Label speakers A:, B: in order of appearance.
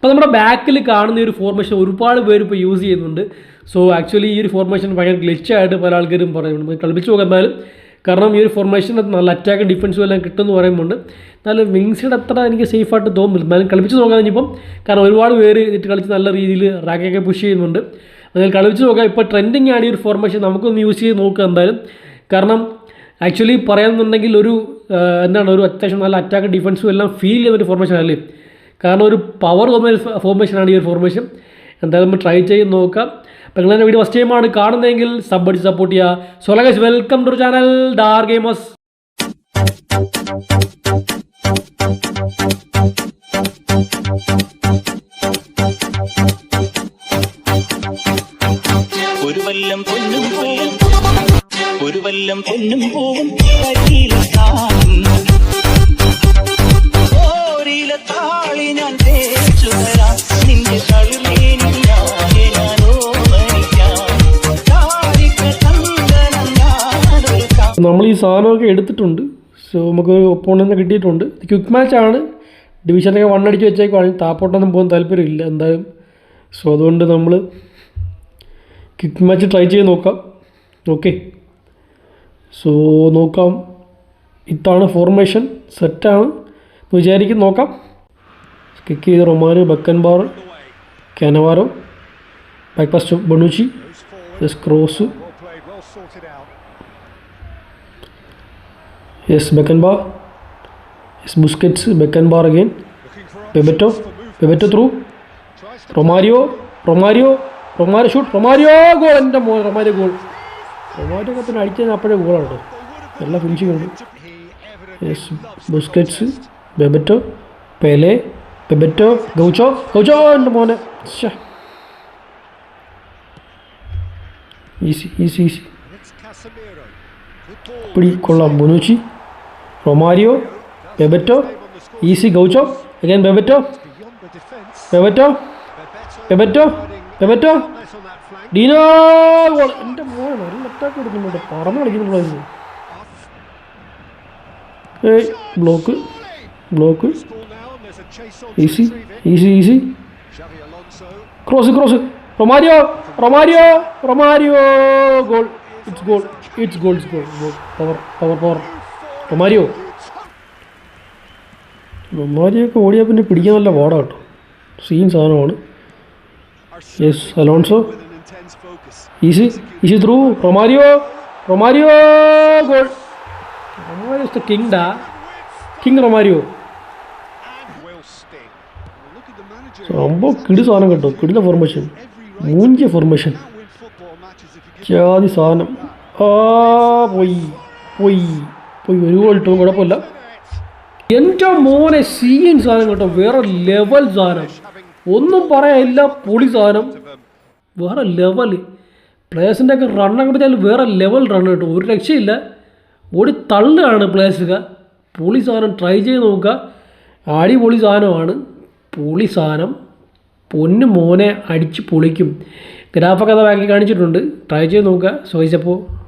A: അപ്പോൾ നമ്മുടെ ബാക്കിൽ കാണുന്ന ഈ ഒരു ഫോർമേഷൻ ഒരുപാട് പേര് ഇപ്പോൾ യൂസ് ചെയ്യുന്നുണ്ട്. സോ ആക്ച്വലി ഈ ഒരു ഫോർമേഷൻ ഭയങ്കര ഗ്ലിച്ചായിട്ട് പല ആൾക്കാരും പറയുന്നുണ്ട്. കളിപ്പിച്ച് നോക്കുന്നാലും കാരണം ഈ ഒരു ഫോർമേഷൻ നല്ല അറ്റാക്കും ഡിഫൻസും എല്ലാം കിട്ടുമെന്ന് പറയുമ്പോണ്ട് എന്നാലും വിങ്സിയുടെ അത്ര എനിക്ക് സേഫായിട്ട് തോന്നുന്നില്ല. എന്നാലും കളിപ്പിച്ച് നോക്കാൻ കഴിഞ്ഞപ്പം കാരണം ഒരുപാട് പേര് ഇതിട്ട് കളിച്ച് നല്ല രീതിയിൽ റാക്കൊക്കെ പുഷ് ചെയ്യുന്നുണ്ട്. അതിനാൽ കളിപ്പിച്ച് നോക്കാം. ഇപ്പോൾ ട്രെൻഡിങ് ആണ് ഈ ഒരു ഫോർമേഷൻ നമുക്കൊന്ന് യൂസ് ചെയ്ത് നോക്കുക എന്തായാലും. കാരണം ആക്ച്വലി പറയാമെന്നുണ്ടെങ്കിൽ ഒരു എന്താണ് ഒരു അത്യാവശ്യം നല്ല അറ്റാക്ക് ഡിഫൻസും എല്ലാം ഫീൽ ചെയ്യുന്ന ഒരു ഫോർമേഷൻ അല്ലേ? കാരണം ഒരു പവർ ഫോർമേഷനാണ് ഈ ഒരു ഫോർമേഷൻ എന്തായാലും നമ്മൾ ട്രൈ ചെയ്ത് നോക്കാം. അപ്പോൾ എന്റെ വീഡിയോ ഫസ്റ്റ് ടൈമാണ് കാണുന്നതെങ്കിൽ സബ് അടിച്ച് സപ്പോർട്ട് ചെയ്യുക സോ വെൽക്കം ടു ചാനൽ ഡാർ ഗെയിമേഴ്സ്
B: ഒരു പൊന്നും ഒരു പൊന്നും പൂവും
A: സാധനമൊക്കെ എടുത്തിട്ടുണ്ട്. സോ നമുക്ക് ഒപ്പോണെന്ന് കിട്ടിയിട്ടുണ്ട്. ക്വിക്ക് മാച്ചാണ് ഡിവിഷനൊക്കെ വൺ അടിച്ച് വെച്ചേക്കുവാണെങ്കിൽ താപ്പോട്ടൊന്നും പോകാൻ താല്പര്യമില്ല എന്തായാലും. സോ അതുകൊണ്ട് നമ്മൾ ക്വിക്ക് മാച്ച് ട്രൈ ചെയ്ത് നോക്കാം. ഓക്കെ സോ നോക്കാം. ഇതാണ് ഫോർമേഷൻ സെറ്റാണ് എന്ന് വിചാരിക്കും നോക്കാം. കിക്ക് ചെയ്ത് Roman Beckenbauer Cannavaro back pass Bonucci cross
C: Well played, well sorted out.
A: Yes Beckenbauer yes Busquets Beckenbauer again
C: Looking for
A: Bebeto
C: options for movement.
A: Bebeto through
C: Tries to
A: Romario Romario Romario shoot Romario goal എന്റെ മോൻ Romario goal Romario ഒക്കെ പിന്നെ അടിച്ചു കഴിഞ്ഞാൽ അപ്പോഴേ ഗോളാണ് കേട്ടോ. നല്ല finishing ഉണ്ട് yes Busquets Bebeto Pele Bebeto Gaucho Gaucho എന്റെ മോനെ. Easy easy easy
C: It's Casemiro.
A: പിടി കൊള്ളാം Bonucci Romario Bebeto easy Gaucho again Bebeto. Bebeto Bebeto Bebeto. Dino എന്റെ മോൻ നല്ല അറ്റാക്ക് കൊടുക്കുന്നുണ്ട് പറന്ന് കളിക്കുന്നുള്ളൂ ഏയ് block block easy. Easy easy cross cross Romario Romario Romario goal it's goal it's goal it's goal power power power Romario Romario ഒക്കെ ഓടിയാൽ പിന്നെ പിടിക്കാൻ നല്ല വാടാ കേട്ടോ. സീൻ സാധനമാണ്. Yes Alonso easy easy through Romario Romario goal Romario king ഡാ. King Romario. സംഭവം കിടി സാധനം കേട്ടോ. കിടില ഫോർമേഷൻ മൂഞ്ചിയ ഫോർമേഷൻ ജാതി സാധനം. പോയി പോയി പോയി. ഒരു ഇട്ടോ കുഴപ്പമില്ല എന്റെ മോനെ സീൻ സാധനം കേട്ടോ. വേറെ ലെവൽ സാധനം. ഒന്നും പറയാനില്ല പൊളി സാധനം. വേറെ ലെവൽ പ്ലേയേഴ്സിന്റെ ഒക്കെ റണ്ണൊക്കെ പറ്റിയാൽ വേറെ ലെവൽ റൺ കേട്ടോ. ഒരു രക്ഷയില്ല. ഓടി തള്ളുകയാണ് പ്ലേയേഴ്സൊക്കെ പൊളി സാധനം ട്രൈ ചെയ്ത് നോക്കുക. അടിപൊളി സാധനമാണ്. പൊളി സാധനം. പൊന്നു മോനെ അടിച്ച് പൊളിക്കും. ഗ്രാഫൊക്കെ അത് ബാക്കി കാണിച്ചിട്ടുണ്ട്. ട്രൈ ചെയ്ത് നോക്കുക. ചോദിച്ചപ്പോൾ